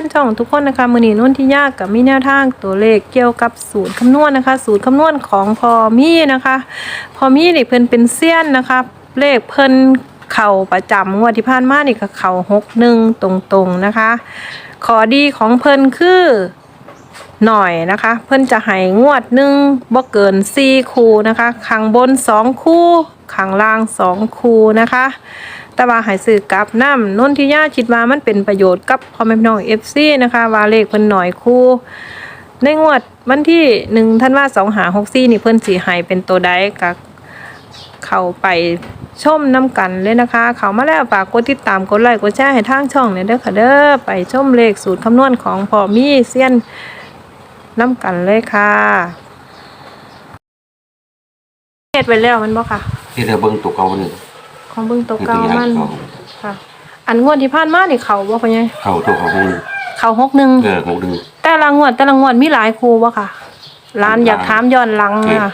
นช่องทุกคนนะคะมือนีนุ่นที่ยากกับมีแนวทางตัวเลขเกี่ยวกับสูตรคำนวณนะคะ สูตรคำนวณของพอมี่นะคะ พอมี่นี่เพิ่นเป็นเซียนนะคะ เลขเพิ่นเข่าประจำงวดที่ผ่านมานี่ก็เข่าหกหนึ่งตรงๆนะคะ ขอดีของเพิ่นคือหน่อยนะคะ เพิ่นจะให้งวดหนึ่งบ่เกินสี่คู่นะคะข้างบนสองคู่ข้างล่างสองคู่นะคะ แต่ว่าให้ซื้อกลับน้ำนนทิยาคิดว่ามันเป็นประโยชน์กับพ่อแม่พี่น้องเอฟซีนะคะ ว่าเลขเพิ่นหน่อยคู่ในงวดวันที่หนึ่งท่านว่าสองหาหกซี่นี่เพิ่นสีให้เป็นตัวใดกับเข้าไปชมน้ำกันเลยนะคะ เขามาแล้วฝากกดติดตามกดไลค์กดแชร์ให้ทางช่องเนี่ยเด้อค่ะเด้อไปชมเลขสูตรคำนวณของพ่อมีเซียนน้ำกันเลยค่ะเฮ็ดไว้แล้วมันบ่ค่ะที่เธอเบิ่งตัวเก่านี่ ของเบิ่งตัวคือเก่าตัวอย่างมันเขาค่ะ อันงวดที่ผ่านมานี่เขาบ่พ่อใหญ่เข้าตัวเขาคงเขาหกหนึ่งเออของดึง แต่ละงวดแต่ละงวดมีหลายครูบ่ค่ะร้านอยากถามย้อนหลังนะคะ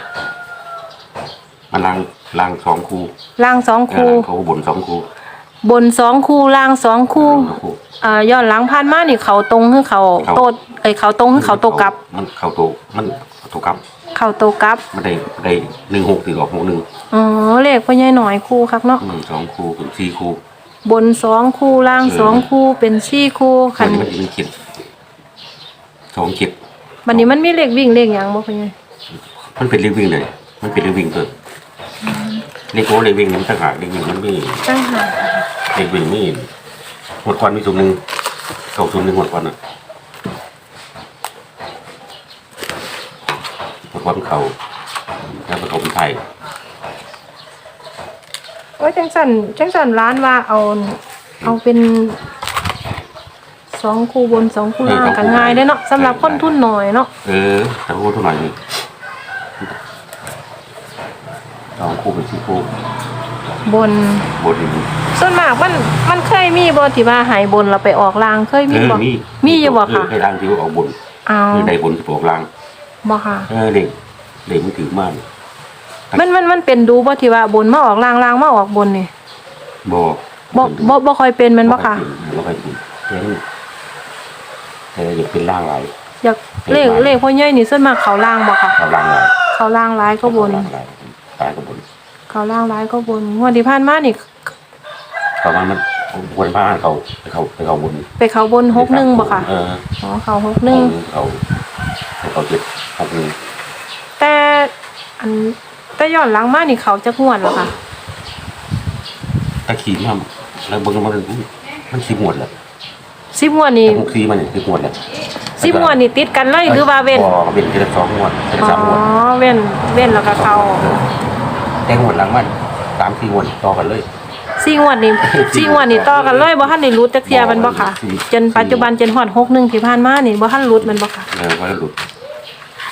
มันล้างล้างสองคู่ล่างสองเอคูอล้างเขาบนสองคู่บนสองคูล่างสองคูล้างสองคู่อ่าย้อนหลังผ่านมานี่เขาตรงคือเขาเขา โตดเอ้ยเขาตรงคือเขาโตกลับ มันเข้าตัวมันตัวกลับ เขาโตกลับ มันได้ได้หนึ่งหกตีออกหกหนึ่งอ๋อเลขพ่อใหญ่หน่อยคูคักเนาะ อืมสองคู่เป็นสี่คู่บนสองคูล่างเออสองคูเป็นสี่คูมัคันนมันเป็นคิดสองคิดบัดนี้มันมีเลขวิ่งเลขหยังบ่พ่อใหญ่มันเป็นเรื่องวิ่งเลย มันเป็นเรื่องวิ่งเกิดเรียกว่าเรื่องวิ่งมันต่างหากเรื่องวิ่งมันไม่ตั้งหากเรื่องวิ่งไม่หมดควันมีส่วนหนึ่งเก่าส่วนหนึ่งหมดควันอะหมด ควันเขาแล้วก็เขาเป็นไทยว่าจังสันจังสันร้านว่าเอา เอาเป็นสองคูบนสองคูล่างก็ง่ายได้อเนาะสำหรับคนทุนหน่อยเนาะเออแต่ว่าเท่าไหร่นี่สองคู่เป็นสี่คู่บนบนนี่ส่วนมากมันมันเคยมีบ่ที่ว่าหายบนเราไปออกลางเคยเอมีอบ่มีมีอยู่บ่ค่ะเออให้ร่างที่ว่าออกบนเอาคือได้บนที่ออกล่าง บ่ค่ะ เออเด็กเด็กมันถือมากมันมันมันเป็นดูบ่ที่ว่าบนมาออกลางลางมาออกบนนี่บอกบ่บ่บ่ค่อยเป็นแมันบ่ค่ะ บ่ค่อยเป็นเห็นแต่อยากเป็นร่างหลาย อยากเลขเลขพ่อใหญ่นี่ส่วนมากเขาล่างบ่ค่ะเขาร่างหลายเขาล่างหลายก็บนเขาร่างหลายตายก็บนเขาล่างหลายก็บนงวดที่ผ่านมานี่ประมาณมันวนบ้านเขาไปเขาไปเขาบนไปเขาบนหกหนึ่งบ่ค่ะเออ อ๋อเขาหกหนึ่ง เขาเขาเจ็ด หกหนึ่งแต่อันแต่ย้อนหลังมานี่เขาจะงวดแล้วค่ะตะขี่มาแล้วเบิ่งมันมันสีหมวดแหละสิบงวดนี่หกสีมันนี่สีหมวดแหละสิบงวดนี่ติดกันเลยหรือว่าเว้นบ่เว้นแค่สองงวดแค่อ๋อสามงวดเว้นเว้นแล้วก็เขาแต่งวดหลังมันสามสี่งวดต่อกันเลย สี่งวดนี่สี่งวดนี่ต่อกันเลยบ่ทันได้รุดจักเทียมันบ่ค่ะ จนปัจจุบันจนฮอด61ที่ผ่านมานี่บ่ทันรุดมันบ่ค่ะ เออพอแล้วหลุด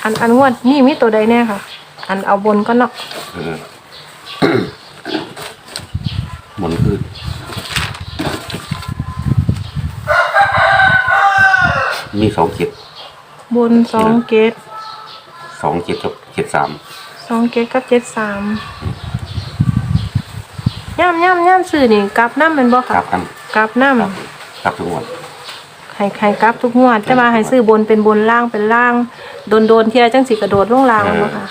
อันอันงวดนี่มีตัวใดแน่ค่ะ อันเอาบนก็เนาะเออหมนคือมีสองเจ็ดบน2เกตสองเจ็ดกับเจ็ดสาม2เกตกับ73ย่ำย่ำย่ำซื้อนี่กลับนำแม่นบ่กค่ะลับกันกลับนำกลับกลับทุกงวดให้ให้กลับทุกงวดแต่ว่าให้ซื้อบนเป็นบนล่างเป็นล่าง โดนๆเที่ยจังสิกระโดดลงล่างแม่นบ่ค่ะ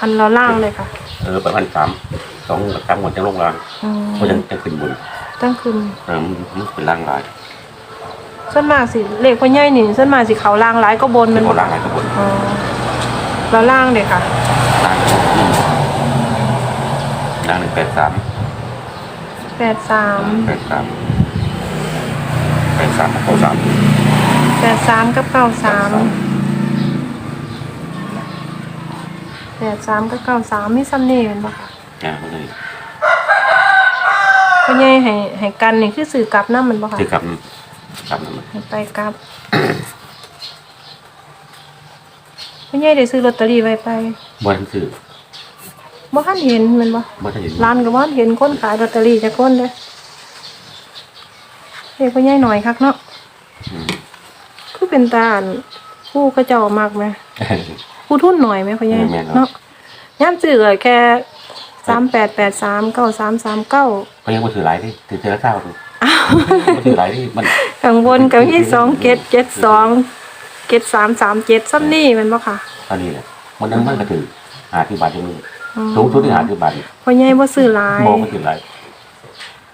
อันเราล่างเลยค่ะเออประมาณสามสองสามงวดจะลงรางอืมก็ยังจะขึ้นบนตั้งคืนเออมันมันเป็นร่างหลายส่วนมากสิเลขพ่อใหญ่นี่ส่วนมากสิเขาล่างหลายก็บนเป็มันนคนร่างหลายกับบนอ๋อเราล่างเด็กค่ะร่างร่างหนึ่งแปดสามแปดสามแปดสามแปดสามเข้าสามแปดสามกับเก้าสาม แปดสามกับเก้าสามมีซ้ำนี่เป็นปะค่ะเนี่ยมันเลยพ่อใหญ่ให้ให้กันนี่คือสื่อกลับน้ำมันปะค่ะที่กลับกลับนั่นมันให้ไปกลับพ่อใหญ่ได้ซื้อลอตเตอรี่ไว้ไปบ้านคือบ่ทันเห็นแมันบ่บ้านเห็นร้านก็บ่ทันเห็นคนขายลอตเตอรี่จักคนเด้อเลขพ่อใหญ่หน่อยคักเนาะอืมคือเป็นตาอันผู้เขาเจ้ามากไหม ผู้ทุนหน่อยไหมพ่อใหญ่แม่นครับ เนาะย่ามซื้อเลยแค่สามแปดแปดสามเก้าสามสามเก้าเขายังมาถือหลายที่ถือเจอเก้าดูมาถือหลายที่มันข้างบนก็มีสองเกตเจ็ดสองเกตสามสามเจ็ดซ้ำนี่แมันบ่ค่ะตอนนี้แหละมันนั้นมันก็ถือหาที่บาทที่มืออืมสูงสุดที่หาที่บาทนี่พ่อใหญ่บ่ซื้อหลาย มองไม่ถึงไร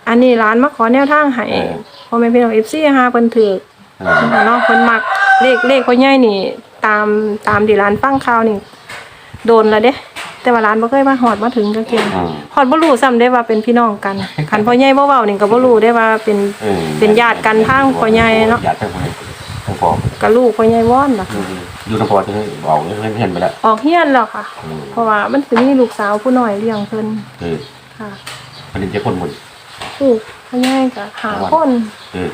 อันนี้ร้านมาขอแนวทางให้เออ พ่อแม่พี่น้อง FC หาเพิ่นถือเออเนาะเพิ่นมัก เลขเลขพ่อใหญ่นี่ ตามตามที่ร้านฟังข่าวนี่ โดนแล้วเด้ แต่ว่าร้านบ่เคยมาฮอดมาถึงจักเที่ยอืมฮอดบ่รู้ซ้ำได้ว่าเป็นพี่น้องกันคันพ่อใหญ่บ่เว้านี่ก็บ่รู้ได้ว่าเป็น ออเป็นญาติกันทางพ่อใหญ่เนาะ ญาติทางพ่อใหญ่ทางพ่อกับลูกพ่อใหญ่ว่อนล่ะอืมอยู่ทางพ่อที่บอกเห็นเห็นไปแล้วออกเฮียนแล้วค่ะ อืมเพราะว่ามันสิมีลูกสาวผู้น้อยเลี้ยงเพิ่นเออค่ะมันจะคนหมด ลูกพ่อใหญ่ก็หาคน เออ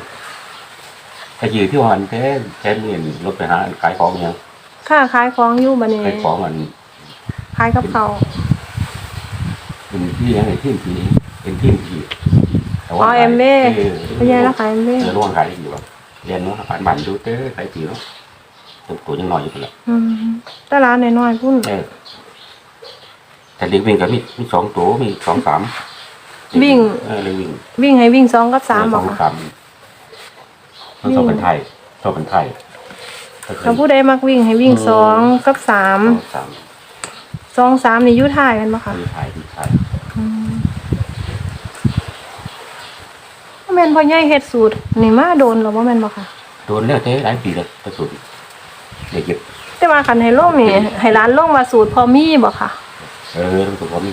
ไอ้ยืที่วันแท้แท้เมียนรถไปหาขายของเนี่ยค่าขายของอยู่บัดนี้ขายของมันขายกับเขาวเป็นที่ยังไงที่ผีเป็นที่ผีแต่อ๋ว่าอเอ็มเบ้เออพ่อใหญ่แล้วขายเอ็มเบ้เออระหว่างขายอยู่แบบเรียนเนาะผ่านบันดูเต้ขายผีเนาะตัวยังน้อยอยู่คนละอืมแต่ร้านน้อยๆพุ่นเออแต่เด็กวิ่งก็มีมีสองตัวมีสองสามวิ่งเออเด็กวิ่ง วิ่งให้วิ่งสองกับสามเออบอกสองค่ะสาม มันชอบเป็นไทยชอบเป็นไทยถ้าผู้ใดมักวิ่งให้วิ่งสองกับสามสองสามสองสามนี่อยุท่ายกันปะคะมีไทยมีไทยอืมแม่นพ่อใหญ่เฮ็ดสูตรนี่มาโดนหรอว่าแม่นบ่ค่ะโดนแล้วเต้หลายปีแล้วกระสุนเด็กเก็บแต่ว่าคันให้ลงนี่ให้ร้านลงว่าสูตรพอมีบ่ค่ะ เออต้องตัวพร้อมนี่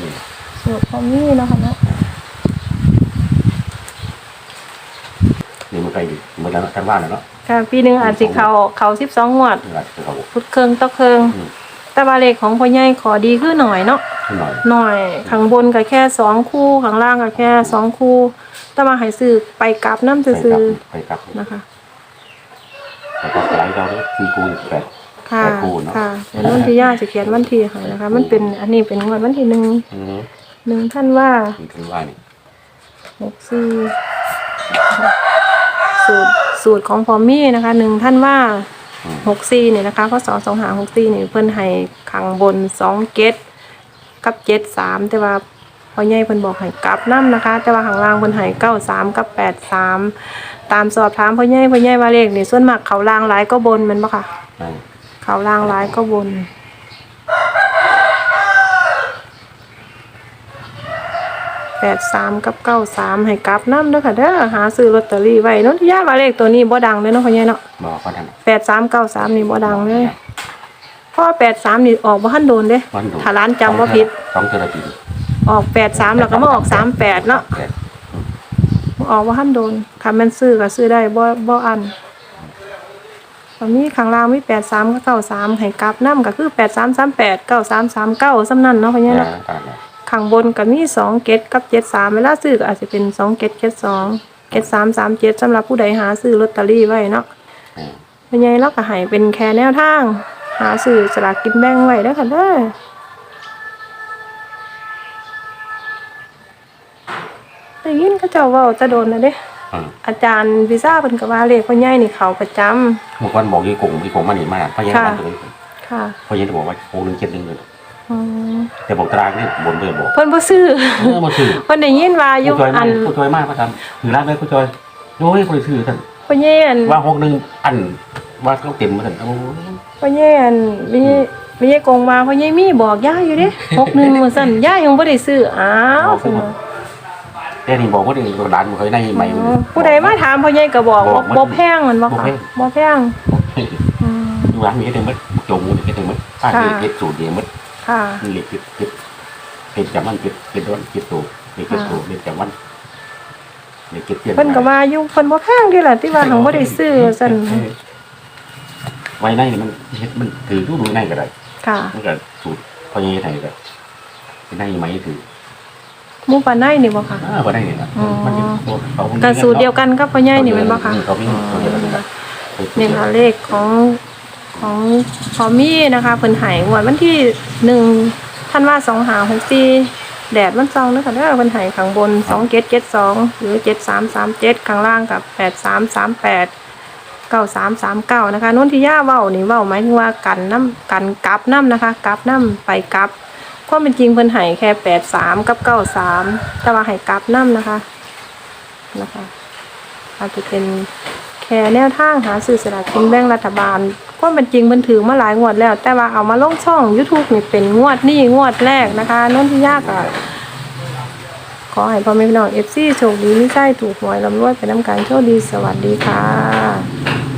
สูตรพอมีเนาะค่ะเนาะ นี่มัน ไกลดิมันแล้วทางบ้านแล้วเนาะค่ะปีหนึ่งอาจสิเขาเขา12งวดนี่แหละคือเขา พุดเครื่องต่อเครื่อง อืม แต่ว่าเลขของพ่อใหญ่ขอดีคือหน่อยเนาะ หน่อย หน่อยข้างบนก็แค่สองคู่ข้างล่างก็แค่สองคู่ แต่ว่าให้ซื้อไปกลับน้ำไปกลัซื่อบไปกลับๆนะคะไปกลับหลายเราเนี่ยสี่คูณแปด ค่ะ แปดคูณเนาะค่ะเดี๋ยวนุ่นที่ย่าจะเขียนวันที่ให้นะคะ มันเป็นอันนี้เป็นงวดวันที่หนึ่งอืมหนึ่งท่านว่านี่คือว่านี่หกสี่ สูตรสูตรของพอมี่นะคะหนึ่งท่านว่าอืมหกสี่เนี่ยนะคะข้อสองสองหาหกสี่เนี่ยเพิ่นให้ขังบนสองเกตกับเจ็ดสามแต่ว่าพอใหญ่เพิ่นบอกให้กลับน้ำนะคะ แต่ว่าข้างล่างเพิ่นให้เก้าสามกับแปดสามตามสอบถามพ่อใหญ่พ่อใหญ่ว่าเลขนี่ส่วนมากเขาล่างหลายก็บนแมันบ่ค่ะอืมเขาล่างหลายก็บนแป ดสามกับเก้าสามให้กลับน้ำเด้อค่ะเด้อหาซื้อลอตเตอรี่ไว้เนนที่ย่าว่าเลขตัวนี้บ่ดังเลยเนาะพ่อใหญ่เนาะบอกว่าท่านแปดสามเก้าสามนี่บ่ดังเลยเพราะแปดสามนี่ออกบ่ทันโดนเด้วันดูถ้าร้านจำว่าผิดสองเทอราปีออกแปดสามแล้วก็มาออกสามแปดเนาะแปดออกบ่ทันโดนค่ะแม่นซื้อก็ซื้อได้บ่บ่อันตอนนี้ข้างล่างมีแปดสามกับเก้าสามให้กลับน้ำก็คือแปดสามสามแปดเก้าสามสามเก้าซ้ำนั่นเนาะพ่อใหญ่อ่าเนาะตามนั้น ข้างบนก็มีสองเกตกับเจ็ดสามเวลาซื้อก็อาจจะเป็นสองเกตเกตสองเกตสามสามเจ็ดสำหรับผู้ใดหาซื้อลอตเตอรี่ไว้เนาะอืมเป็นไงเราก็ให้เป็นแค่แนวทาง หาซื้อสลากกินแบ่งไว้เด้อค่ะเด้อได้ยินเขาเจ้าเว้าแตะโดนนะเด้ อืมอาจารย์วิซ่าเพิ่นก็ว่าเลขพ่อใหญ่นี่เขาประจำ เมื่อวันบอกยี่กงยี่กงมันนี่มากเพราะยังค่ะมันเลยค่ะ เพราะยังบอกว่าโค้งหนึ่งเจ็ดหนึ่งเลยอืม แต่บอกตารางนี่บนเบอร์บอกเพิ่นบ่ซื้อเออมาถือเพิ่นได้ยินว่าอยู่ผู้ช่วยอัมากนผู้ช่วยมากประจำถือร้านเลยผู้ช่วยโอ้ยคนถือท่านพ่อใหญ่อันว่าหกหนึ่งอันว่าเขาเต็มมาท่านโอ้ยพ่อใหญ่อันมีมีกงมาพ่อใหญ่มีบอกย่าอยู่เด้61ว่าซั่นย่ายังบ่ได้ซื้ออ้าวเพิ่นว่าแต่นี่บอกว่าเด็กร้านมันเคยในใหม่อ๋อผู้ใดมาถามพ่อใหญ่ก็บอกบอกว่ามันบ่แพงมันบ่บ่ค่ะแพงบ่แพงอืมร้านมีเต็มมัดโจมูนี่เต็มมัดป้าค่ะเก็บสูตรเดียวมัด ค่ะ นี่เล็กเก็บเก็บเก็บจำมันเก็บเก็บร้อนเก็บสูตรเก็บสูตรเก็บจำมันเก็บเก็บเปลี่ยนเพิ่นก็ว่าอยู่เพิ่นบ่แพงเด้ล่ะที่ว่าหังบ่ได้ซื้อซั่นไว้ในนี่มันเฮ็ดมันถือรูปมือในก็ได้ค่ะมันก็สูตรพอยังไงก็ในไหมถือหมูปลาในนี่บ่ค่ะอ่าพอได้เนี่ยนะอ๋อมันเขาก็สูตรเดียวกันกับพ่อใหญ่นี่แม่นบ่คะเขาไม่เขาเดียวกันนะนี่ค่ะเลขของ ของพอมี่นะคะเพิ่นใหายงวดวันที่หนึ่งท่านว่าสองหาหกสี่แดดมันซองนะคะเด้อเพิ่นใหายข้างบนสองเจ็ดเจ็ดสองหรือเจ็ดสามสามเจ็ดข้างล่างกับแปดสามสามแปดเก้าสามสามเก้านะคะนนทิยาเว้านี่เว้าหมายถึงว่ากันน้ำกันกลับน้ำนะคะกลับน้ำไปกลับความเป็นจริงเพิ่นใหายแค่แปดสามกับเก้าสามแต่ว่าใหายกลับน้ำนะคะนะคะอาจจะเป็นแค่แนวทางหาซื้อสลากกินแบ่งรัฐบาล ความเป็นจริงมันถือมาหลายงวดแล้ว แต่ว่าเอามาลงช่อง YouTube นี่เป็นงวดนี่งวดแรกนะคะนนที่ยากอะขอให้พ่อแม่พี่น้อง FC โชคดีไม่ใช่ถูกหวยลำรวยไปน้ำการโชคดีสวัสดีค่ะ